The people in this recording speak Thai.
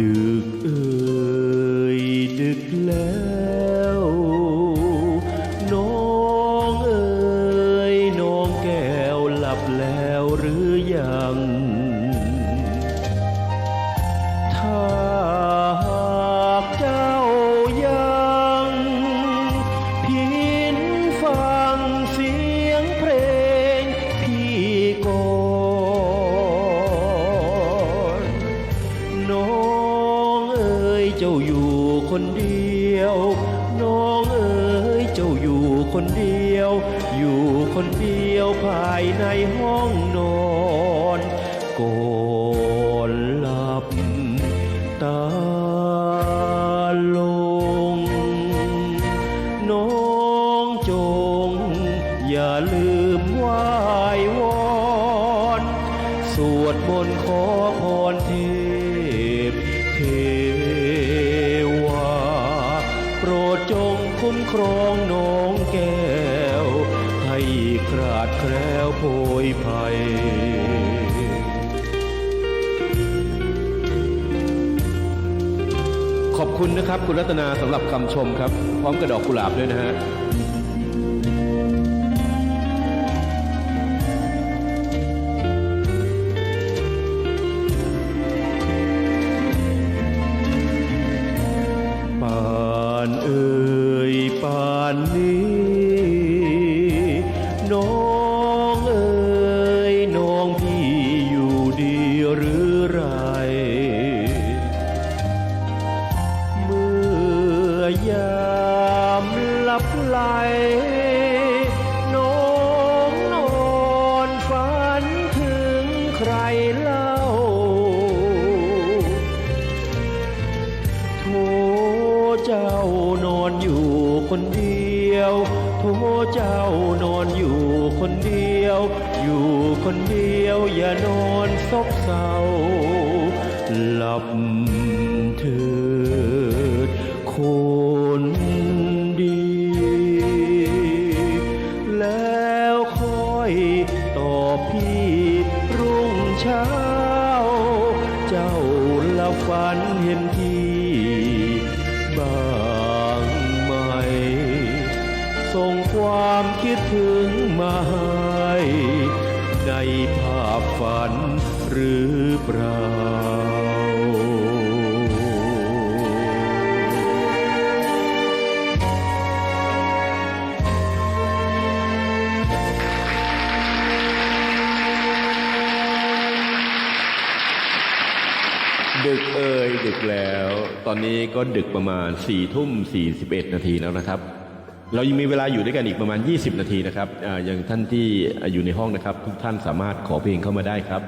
ดึกเอ่ จ้าอยู่คนเดียว น้องเอ๋ยเจ้าอยู่คนเดียว อยู่คนเดียวภายในห้องนอนก่อนหลับตาลง น้องจง อย่าลืมไหว้วอน สวดมนต์ขอพรเท ครองน้องแก้ว ให้คราดแคล้วโพยภัยขอบคุณนะครับ คุณรัตนาสำหรับคำชมครับ พร้อมกระดอกกุหลาบด้วยนะฮะ น้องเอ่ยน้องพี่อยู่ดีหรือไร เมื่อยามลับไหลน้องนอนฝันถึงใครเล่าโทเจ้านอนอยู่คนเดียว โทเจ้านอนอยู่คนเดียว อยู่คนเดียวอย่านอนซบเศร้า หลับเถิดคนดี แล้วค่อยตอบพี่รุ่งเช้า เจ้าละฝันเห็นพี่บ้า ส่งความคิดถึงมาให้ในภาพฝันหรือเปล่าดึกเอ่ยดึกแล้ว ตอนนี้ก็ดึกประมาณ4ี่ทุ่ม41 นาทีแล้วนะครับ เรายังมีเวลาอยู่ด้วยกันอีกประมาณ 20 นาทีนะครับอาอย่างท่านที่อยู่ในห้องนะครับ ทุกท่านสามารถขอเพลงเข้ามาได้ครับ